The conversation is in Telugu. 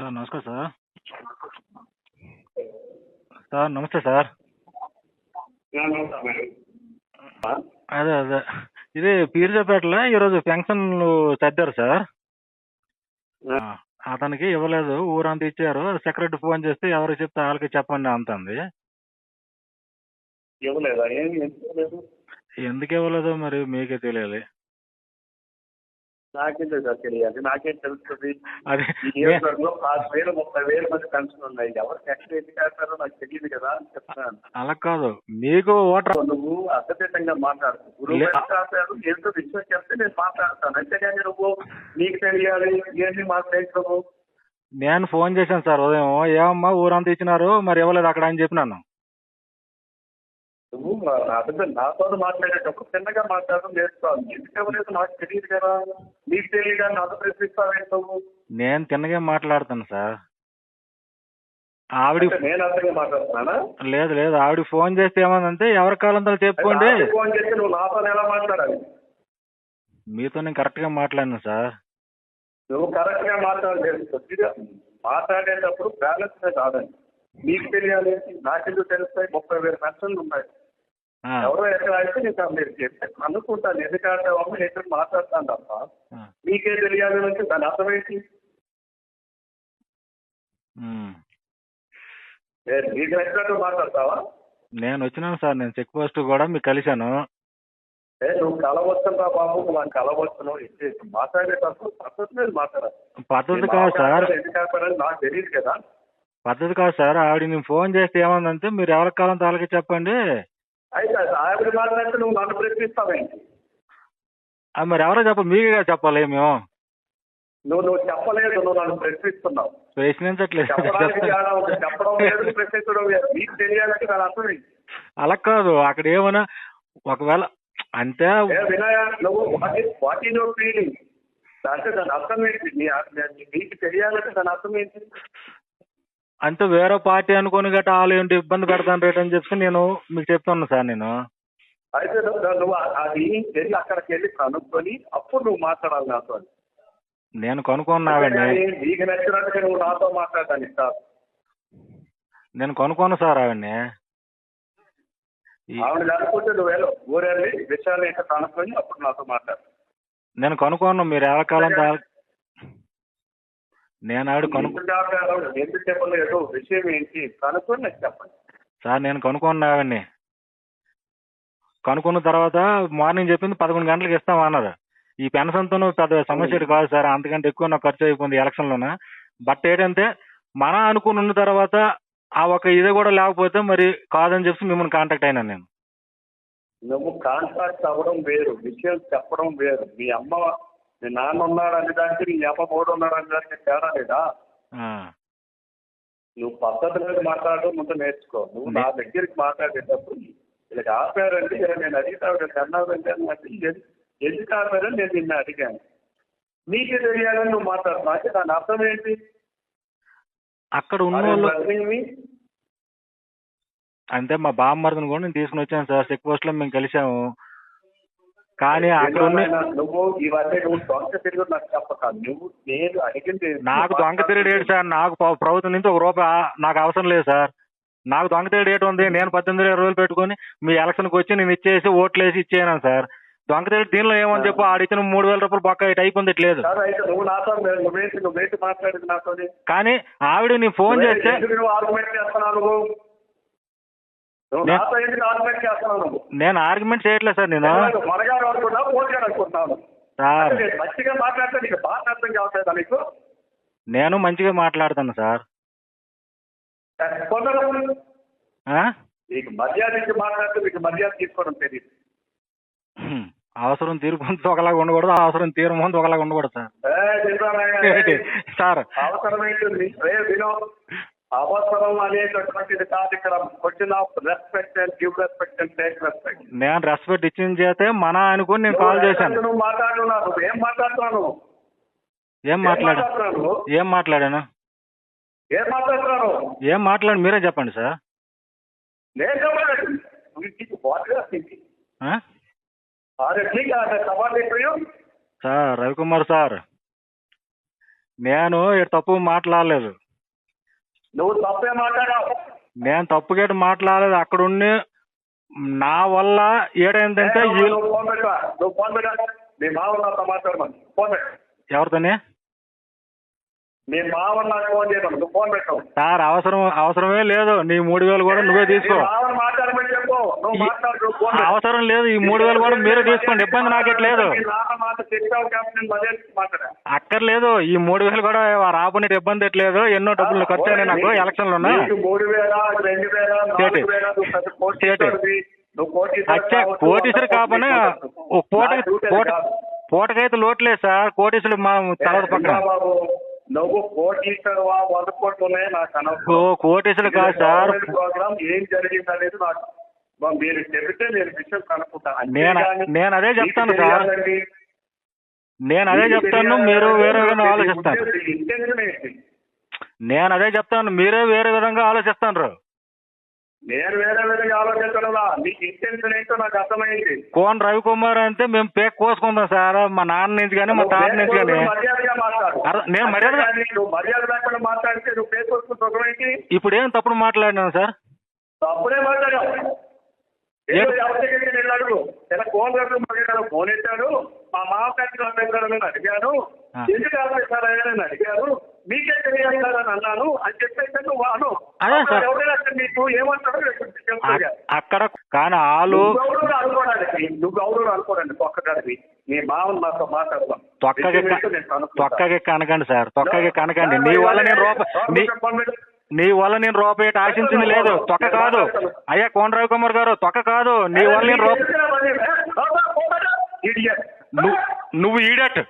సార్ నమస్కారం సార్. సార్ నమస్తే సార్. అదే అదే. ఇది పీర్జాపేటలో ఈరోజు ఫంక్షన్లు సర్దారు సార్. అతనికి ఇవ్వలేదు ఊరంతా ఇచ్చారు. సెక్రటరీ ఫోన్ చేస్తే ఎవరికి చెప్తే వాళ్ళకి చెప్పండి ఇవ్వలేదు? ఎందుకు ఇవ్వలేదో మరి మీకే తెలియాలి. నాకేం తెలుసు తెలియాలి నాకేం తెలుస్తుంది? పాతి వేలు ముప్పై వేల మంది పెన్షన్ ఉన్నాయి. ఎవరికి ఎక్కడ ఎందుకు వేస్తారో నాకు తెలియదు కదా అని చెప్తున్నాను. అలా కాదు. మీకు ఓటర్ నువ్వు అర్థతీతంగా మాట్లాడు గురువు రాశారు ఏంటో విషయం చెప్తే నేను మాట్లాడతాను. అంతేగాని నువ్వు నీకు తెలియాలి ఏంటి మాట్లాడుతున్నావు నేను ఫోన్ చేశాను సార్ ఉదయం. ఏమమ్మా ఊరంతా ఇచ్చినారు మరి ఇవ్వలేదు అక్కడ అని చెప్పినాను నువ్వు అర్థం నాతో మాట్లాడేటప్పుడు చిన్నగా మాట్లాడడం నేర్చుకోవాలి. ఎందుకు ఎవరైతే నాకు తెలియదు కదా? నీకు తెలియదు నువ్వు నేను తిన్నగా మాట్లాడుతాను సార్. ఆవిడ నేను అర్థంగా మాట్లాడుతున్నానా? లేదు లేదు. ఆవిడ ఫోన్ చేస్తే ఏమందంటే ఎవరి కాలంతో చెప్పుకోండి. ఫోన్ చేసి నువ్వు నాతో ఎలా మాట్లాడాలి? మీతో నేను కరెక్ట్గా మాట్లాడినా సార్. నువ్వు కరెక్ట్గా మాట్లాడలేదు మాట్లాడేటప్పుడు బ్యాలెన్స్ కాదండి. నీకు తెలియాలి. నాకెందుకు తెలుస్తాయి. ముప్పై వేల పెన్షన్లు ఉన్నాయి. ఎవరో ఎక్కడ అయితే మీరు చెప్తే అనుకుంటాను. ఎందుకంటే అమ్మ ఎక్కడ మాట్లాడతాను తప్ప. నీకే తెలియాలి అంటే దాని అర్థం ఏంటి? నీకు నచ్చినట్టు మాట్లాడతావా? నేను వచ్చినాను సార్. నేను చెక్ పోస్ట్ కూడా మీకు కలిశాను. ఏ నువ్వు కలవచ్చురా బాబు. అని కలవచ్చును మాట్లాడేటప్పుడు పద్ధతి మీద మాట్లాడాలి. పద్ధతి కాదు సార్. నాకు తెలియదు కదా. పద్ధతి కాదు సార్. ఆవిడ నేను ఫోన్ చేస్తే ఏమందంటే మీరు ఎవరి కాలం తాలకి చెప్పండి. అయితే ఆవిడ మాట్లాడితే నువ్వు నన్ను ప్రశ్నిస్తావేంటి? మరి ఎవరో చెప్ప మీకే చెప్పాలి మేము? నువ్వు నువ్వు చెప్పలేదు నువ్వు నన్ను ప్రశ్నిస్తున్నావు. ప్రశ్నించట్లేదు. చెప్పడం లేదు ప్రశ్నించడం లేదు. నీకు తెలియాలంటే దాని అర్థం అలా కాదు అక్కడ ఏమైనా ఒకవేళ అంటే వినయ నువ్వు what is what is your feeling అంటే దాని అర్థం ఏంటి? నీకు తెలియాలంటే దాని అర్థం ఏంటి? అంటే వేరే పార్టీ అనుకుని గట్రా వాళ్ళు ఏంటి ఇబ్బంది పెడతాను రేట్ అని చెప్పి నేను మీకు చెప్తున్నా సార్ నేను. అయితే నువ్వు నువ్వు అది వెళ్ళి అక్కడికి వెళ్ళి కనుక్కొని అప్పుడు నువ్వు మాట్లాడాలి నాతో నేను కనుక్కున్నావండి. అంతేగాని నీకు నచ్చినట్టుగా నువ్వు నాతో మాట్లాడడానికి కాదు నేను కనుక్కోను సార్ ఆవిడ్ని. ఈ- ఆవిడ లేకపోతే నువ్వు వెళ్ళు ఊరెళ్ళి విషయాలు ఇంకా కనుక్కొని అప్పుడు నాతో మాట్లాడు. నేను కనుక్కోను మీరు ఎవరి కాలం నేను ఆవిడ విషయం ఏంటి? కనుక్కొని నాకు చెప్పండి. సార్ నేను కనుక్కున్నా ఆవిడ్ని కనుక్కున్న తర్వాత మార్నింగ్ చెప్పింది పదకొండు గంటలకు ఇస్తామన్నారు ఈ పెన్షన్తో పెద్ద సమస్య కాదు సార్ అంతకంటే ఎక్కువ నాకు ఖర్చు అయిపోయింది ఎలక్షన్లోన. బట్ ఏంటంటే మన అనుకుని ఉన్న తర్వాత ఆ ఒక ఇది కూడా లేకపోతే మరి కాదని చెప్పి మిమ్మల్ని కాంటాక్ట్ అయినాను నేను. నువ్వు కాంటాక్ట్ అవ్వడం వేరు విషయం చెప్పడం వేరు. మీ అమ్మ మీ నాన్న ఉన్నాడు అనే దానికి నీ అమ్మ మూడు ఉన్నాడు అనే దానికి తేడా లేదా? నువ్వు పద్ధతి మీద మాట్లాడడం ముందు నేర్చుకో. నువ్వు నా దగ్గరికి మాట్లాడేటప్పుడు ఇలా ఆపారండి నేను అడిగితే అన్నారంటే అంటే ఎందు- ఎందుకు ఆపారని నేను నిన్ను అడిగాను. నీకే తెలియాలని నువ్వు మాట్లాడుతున్నావు. అంటే దాని అర్థం ఏంటి? అక్కడ ఉన్న? అంటే మా బామ్మర్దిని కూడా నేను తీసుకుని వచ్చాను సార్. చెక్ పోస్ట్లో మేము కలిసాము కానీ నువ్వు ఇవన్నీ నువ్వు దొంగ తిరిగి నాకు చెప్పక. నువ్వు నేను అడిగింది నాకు దొంగ తిరిగి ఏడు సార్ నాకు ప్రభుత్వం నుంచి ఒక రూపాయి నాకు అవసరం లేదు సార్. నాకు దొంగ తిరిగి ఏటు ఉంది. నేను పద్దెనిమిది ఇరవై రోజులు పెట్టుకొని మీ ఎలక్షన్కి వచ్చి నేను ఇచ్చేసి ఓట్లు వేసి ఇచ్చేయను సార్. దొంగ తిరిగి దీనిలో ఏమని చెప్పు? ఆడిచ్చిన మూడు వేల రూపాయలు ఇటు అయిపోయింది ఇటు లేదు. కానీ ఆవిడ నేను ఫోన్ చేస్తే నేను ఆర్గ్యుమెంట్ చేయట్లేదు సార్ నేను. మనగారు గారు అనుకుంటున్నాను సార్. నేను మంచిగా మాట్లాడితే నీకు బాగా అర్థం కావట్లేదా నీకు? నేను మంచిగా మాట్లాడుతాను సార్? నీకు మర్యాద ఇచ్చి మాట్లాడితే మీకు మర్యాద తీసుకోవడం తెలియదు. అవసరం తీరుకుంటూ ఒకలాగా ఉండకూడదు అవసరం తీరు ముందు ఒకలాగా ఉండకూడదు సార్? ఏంటి? అవసరం అనేటటువంటిది కాదు ఇక్కడ question of respect and give respect and take respect నేను రెస్పెక్ట్ ఇచ్చిన చేతే మన అనుకుని నేను కాల్ చేశాను. నువ్వు మాట్లాడుతున్నావు? ఏం మాట్లాడుతున్నాను ఏం మాట్లాడా ఏం మాట్లాడాను? ఏం మాట్లాడుతున్నాను ఏం మాట్లాడు మీరే చెప్పండి సార్. నేను చెప్పండి సార్ రవికుమార్ సార్ నేను తప్పు మాట్లాడలేదు. నువ్వు తప్పే మాట్లాడావు. నేను తప్పుగేటి మాట్లాడలేదు అక్కడ ఉండి నా వల్ల ఏడైందంటే ఫోన్ పెట్టా నువ్వు ఫోన్ పెట్టా. మీ మావ నాతో మాట్లాడమని. ఫోన్ పెట్టు. ఎవరితోనే? మీ మావ నాకు ఫోన్ చేయమని. నువ్వు ఫోన్ పెట్టావు సార్ అవసరం అవసరమే లేదు. నీ మూడు వేలు కూడా నువ్వే తీసుకో. మాట్లాడమని చెప్పు. నువ్వు మాట్లాడు ఫోన్. అవసరం లేదు ఈ మూడు వేలు కూడా మీరే తీసుకోండి. ఇబ్బంది నాకెట్లేదు. అక్కర్లేదు. ఈ మూడు వేలు కూడా రాబోని ఇబ్బంది ఎట్లేదు ఎన్నో డబ్బులు ఖర్చు అయినాయి నాకు. ఎలక్షన్లు ఉన్నా నీకు మూడు వేల రెండు వేల చేటి. నాలుగు వేల నువ్వు పెద్ద కోటి చేటి. ఇస్తావు. నువ్వు కోటి అచ్చా కోటీశ్వరి కాకపోయినా ఓ పూట పూట పూటకైతే లోట్లేదు సార్. కోటీశ్వరులు మా తర్వాత పక్కన. బాబు నువ్వు కోటీశ్వరవా? వంద కోట్లు ఉన్నాయి నాకు ఓ అనవసరం కోటీశ్వరులు కాదు సార్. ప్రోగ్రామ్ ఏం జరిగింది అనేది నాకు మీరు చెబితే నేను విషయం కనుక్కుంటా. నేను అదే చెప్తాను సార్. నేను అదే చెప్తాను. మీరు వేరే విధంగా ఏంటి? నేను అదే చెప్తాను మీరే వేరే విధంగా ఆలోచిస్తాను నేను వేరే విధంగా ఆలోచించడంలా నీకు ఇంటెన్షన్ ఏంటో నాకు అర్థమైంది. కోన్ రవికుమార్ అంటే మేము పేక్ కోసుకుందాం సార్ మా నాన్న నుంచి కానీ మా తాత నుంచి కానీ. నేను మర్యాద- మర్యాద లేకుండా మాట్లాడితే నువ్వు పేరు కొట్టుకుంటున్నావు ఇప్పుడు ఏం తప్పుడు మాట్లాడినాను సార్? మాట్లాడావు. ఏదో ఎవరి దగ్గరికి నేను అడుగు. ఇలా ఫోన్ రేపు మర్యాద ఫోన్ ఎత్తాడు. మా కట్టిన నేను అడిగాను. ఎందుకు ఆపేశారా అని అడిగారు. మీకే తెలియాలి కదా అని అన్నాను అని చెప్పేసి సార్. ఎవరైనా నీకు ఏమంటాడో అ- అక్కడ కానీ వాళ్ళు నువ్వు అనుకోవడానికి నువ్వు ఎవరు అనుకోడానికి తొక్కడానికి నీ మామని నాతో మాట్లాడతాం తొక్కకి తొక్కకి కనకండి సార్. తొక్కకి కనకండి. నీ వల్ల నేను రూపాయి నీ వల్ల నేను రూపాయి ఆశించింది లేదు. తొక్క కాదు. అయ్యా కోన రవికుమార్ గారు తొక్క కాదు. నీ వల్ల నేను రూపాయి నువ్వు నువ్వు ఈడట్.